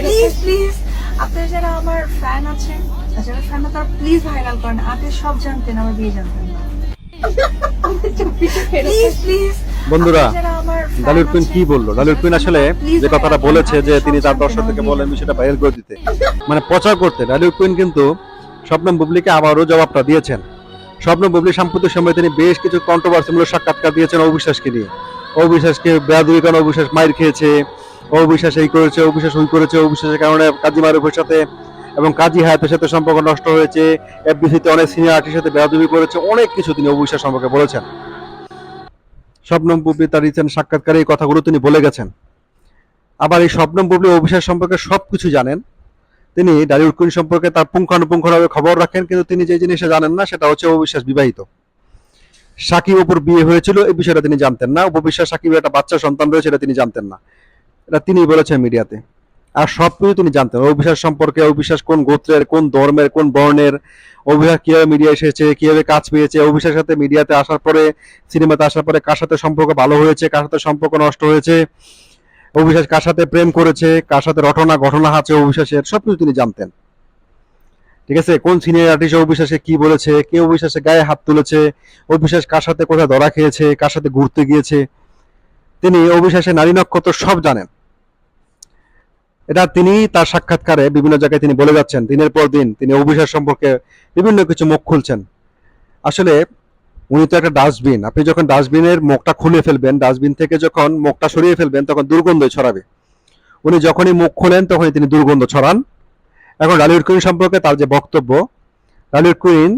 Please please আপনারা যারা আমার ফ্যান আছেন যারা ফ্যান না তারা প্লিজ ভাইরাল করেন। আগে সব জানতেন আমার বিয়ে জানতেন প্লিজ প্লিজ বন্ধুরা ডালিউড কুইন কি বলল? ডালিউড কুইন আসলে যে কথাটা বলেছে যে তিনি তার দর্শকদেরকে বলেন সেটা ভাইরাল করে দিতে। মানে প্রচার করতে। ডালিউড কুইন কিন্তু স্বপ্নম বুবলিকে আবারও জবাবটা দিয়েছেন। স্বপ্ন বুবলি সাম্প্রতিক সময় তিনি বেশ কিছু কন্ট্রোভার্সিমূলক সাক্ষাৎকার দিয়েছেন অবিশ্বাসকে নিয়ে। অবিশ্বাসকে বেয়াদুরি কারণে অবিশ্বাস মাইর খেয়েছে। অবিশ্বাস এই করেছে, অবিশ্বাস ওই করেছে, অবিশ্বাসের কারণে কাজী মারুফের সাথে এবং কাজী হায়াতের সাথে সম্পর্ক নষ্ট হয়েছে। এফবিসিতে অনেক সিনিয়র আর্টিস্টের সাথে বেয়াদুরি করেছে, অনেক কিছু তিনি অবিশ্বাস সম্পর্কে বলেছেন। স্বপ্নম বুবলি তার রিসেন্ট সাক্ষাৎকারে এই কথাগুলো তিনি বলে গেছেন। আবার এই স্বপ্নম বুবলি অবিশ্বাস সম্পর্কে সবকিছু জানেন। তিনি ডালিউড কুইন সম্পর্কে তার পুঙ্খানুপুঙ্খভাবে খবর রাখেন, কিন্তু তিনি যে জিনিসটা জানেন না, সেটা হচ্ছে অবিশ্বাস বিবাহিত। সাকিব উপর বিয়ে হয়েছিল, এই বিষয়টা তিনি জানতেন না। উপবিশ্বাস সাকিবের একটা বাচ্চা সন্তান রয়েছে, এটা তিনি জানতেন না। এটা তিনি বলেছেন মিডিয়াতে। আর সব কিছু তিনি জানতেন। অবিশ্বাস সম্পর্কে অবিশ্বাস কোন গোত্রের, কোন ধর্মের, কোন বর্ণের অভিশাস কীভাবে মিডিয়া এসেছে, কীভাবে কাজ পেয়েছে অভিশাসের সাথে মিডিয়াতে আসার পরে, সিনেমাতে আসার পরে কার সাথে সম্পর্ক ভালো হয়েছে, কার সাথে সম্পর্ক নষ্ট হয়েছে অভিশাস কার সাথে প্রেম করেছে, কার সাথে রটনা ঘটনা আছে অভিশাসের সবকিছু তিনি জানতেন। ঠিক আছে? কোন সিনিয়র আর্টিস্ট অবিশ্বাসে কি বলেছে, কে অবিশ্বাসে গায়ে হাত তুলেছে অবিশ্বাস কার সাথে কোথায় ধরা খেয়েছে, কার সাথে ঘুরতে গিয়েছে? তিনি অবিশ্বাসের নারী নক্ষত্র সব জানেন। এটা তিনি তার সাক্ষাৎকারে বিভিন্ন জায়গায় তিনি বলে যাচ্ছেন, দিনের পর দিন তিনি অভিশাস সম্পর্কে বিভিন্ন কিছু মুখ খুলছেন। আসলে উনি তো একটা ডাস্টবিন, আপনি যখন ডাস্টবিনের মুখটা খুলে ফেলবেন, ডাস্টবিন থেকে যখন মুখটা সরিয়ে ফেলবেন, তখন দুর্গন্ধ ছড়াবে। উনি যখনই মুখ খোলেন, তখনই তিনি দুর্গন্ধ ছড়ান। এখন রালিউড কুইন সম্পর্কে তার যে বক্তব্য, রালিউড কুইন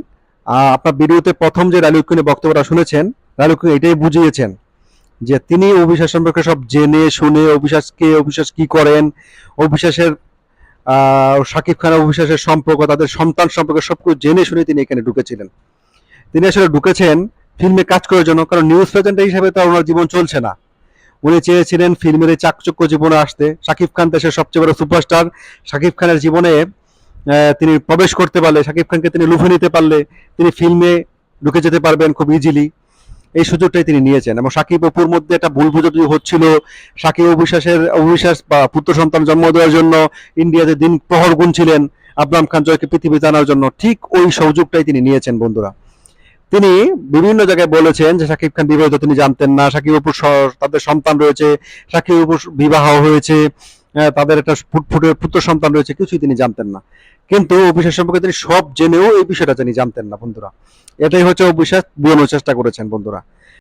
আপনার ভিডিওতে প্রথম যে রালিউড কুইনের বক্তব্যটা শুনেছেন, রালিউড কুইন এটাই বুঝিয়েছেন। যে তিনি অবিশ্বাস সম্পর্কে সব জেনে, শুনে অবিশ্বাসকে অবিশ্বাস কি করেন অবিশ্বাসের আহ শাকিব খান অবিশ্বাসের সম্পর্ক, তাদের সন্তান সম্পর্কে সবকিছু জেনে শুনে তিনি এখানে ঢুকেছিলেন। তিনি আসলে ঢুকেছেন ফিল্মে কাজ করার জন্য, কারণ নিউজ প্রেজেন্টার হিসেবে তো ওনার জীবন চলছে না। উনি চেয়েছিলেন ফিল্মের এই চাকচক্য জীবনে আসতে। শাকিব খান দেশের সবচেয়ে বড় সুপারস্টার শাকিব খানের জীবনে তিনি প্রবেশ করতে পারলে শাকিব খানকে তিনি লুফে নিতে পারলে, তিনি ফিল্মে ঢুকে যেতে পারবেন খুব ইজিলি এই সুযোগটাই তিনি নিয়েছেন এবং সাকিব অপুর মধ্যে একটা ভুল বুঝাবুঝি হচ্ছিল। সাকিব অবিশ্বাসের অবিশ্বাস বা পুত্র সন্তান জন্ম দেওয়ার জন্য ইন্ডিয়াতে দিন প্রহর গুনছিলেন আবরাম খান জয়কে পৃথিবী জানার জন্য। ঠিক ওই সুযোগটাই তিনি নিয়েছেন, বন্ধুরা। তিনি বিভিন্ন জায়গায় বলেছেন যে সাকিব খান বিবাহিত তিনি জানতেন না। সাকিব অপুর তাদের সন্তান রয়েছে, সাকিব অপুর বিবাহ হয়েছে। তাদের একটা ফুটফুটে পুত্র সন্তান রয়েছে, কিছুই তিনি জানতেন না। কিন্তু অবিশ্বাস সম্পর্কে তিনি সব জেনেও এই বিষয়টা তিনি জানতেন না, বন্ধুরা। এটাই হচ্ছে অবিশ্বাস বোঝানোর চেষ্টা করেছেন, বন্ধুরা।